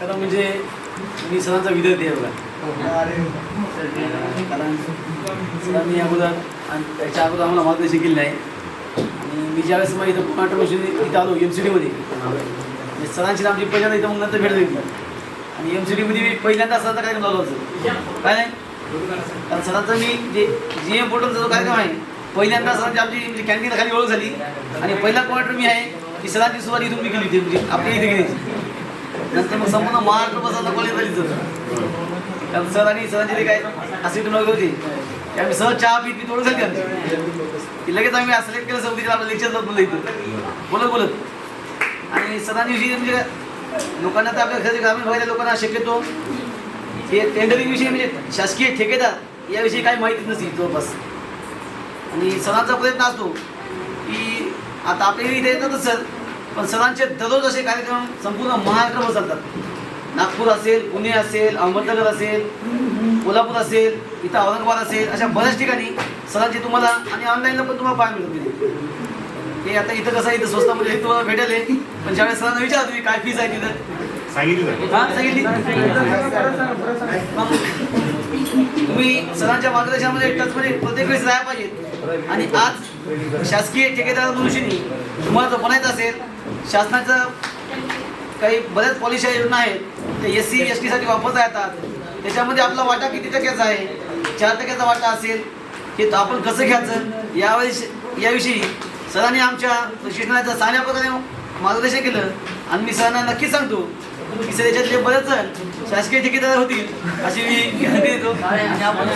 खरं म्हणजे मी सरांचा विद्यार्थी आहे बघा. कारण सरांनी अगोदर आणि त्याच्या अगोदर आम्हाला मार्गदर्शन केलेलं आहे. आणि मी ज्यावेळेस मग इथं पुन्हा मशीन इथं आलो एम सी डीमध्ये म्हणजे सरांची आमची पहिल्यांदा इथं मग नंतर भेट झाली आणि एम सी डीमध्ये मी पहिल्यांदा सरांचा कार्यक्रम झालो होतं. काय नाही? कारण सरांचा मी जे जी एम पोर्टलचा जो कार्यक्रम आहे पहिल्यांदा सरांची आमची म्हणजे कॅन्टीन खाली ओळख झाली. आणि पहिला क्वार्टर मी आहे की सरांची सुरुवात इथून मी केली होती म्हणजे आपल्या इथे गेली नंतर मग संपूर्ण महाराष्ट्र बसायला कॉलेज झाली तर सर आणि सरांचे जे काय असिस्टंट वगैरे होते. ते आम्ही सहज चहा पीत पीत ओळख झाली आमची. लगेच आम्ही सिलेक्ट केलं समितीचं आपलं लेक्चर जात बोललं इथं. बोलत बोलत. आणि सरांनी विषयी म्हणजे लोकांना तर आपल्या घरी ग्रामीण भागातल्या लोकांना शक्यतो हे टेंडरिंग विषयी म्हणजे शासकीय ठेकेदार याविषयी काही माहिती नसते जवळपास आणि सरांचा प्रयत्न असतो की आता आपल्या इथे येतातच सर पण सरांचे दररोज असे कार्यक्रम संपूर्ण महाराष्ट्रभर चालतात. नागपूर असेल पुणे असेल अहमदनगर असेल कोल्हापूर असेल इथं औरंगाबाद असेल अशा बऱ्याच ठिकाणी सरांचे तुम्हाला आणि ऑनलाईनला पण तुम्हाला पाहायला मिळतील. हे आता इथं कसं इथं स्वस्तामध्ये तुम्हाला भेटेल आहे. पण ज्यावेळेस सरांना विचारा तुम्ही काय फीस आहे तिथं. सांगितलं हा तुम्ही सरांच्या मार्गदर्शनामध्ये टचमध्ये प्रत्येक वेळेस राहायला पाहिजे. आणि आज शासकीय ठेकेदार मनुष्यनी तुम्हाला जर बनायचं असेल शासनाचं काही बऱ्याच पॉलिशा योजना आहेत ते एस सी एस टीसाठी वापरता येतात. त्याच्यामध्ये आपला वाटा किती टक्क्याचा आहे? चार टक्क्याचा वाटा असेल हे आपण कसं घ्यायचं? यावेळेस याविषयी सरांनी आमच्या प्रशिक्षणाचं चांगल्या प्रकारे मार्गदर्शन केलं. आणि मी सरांना नक्कीच सांगतो की सर याच्यातले बरेच जण शासकीय ठेकेदार होतील अशी मी गॅरंटी देतो. आणि आपण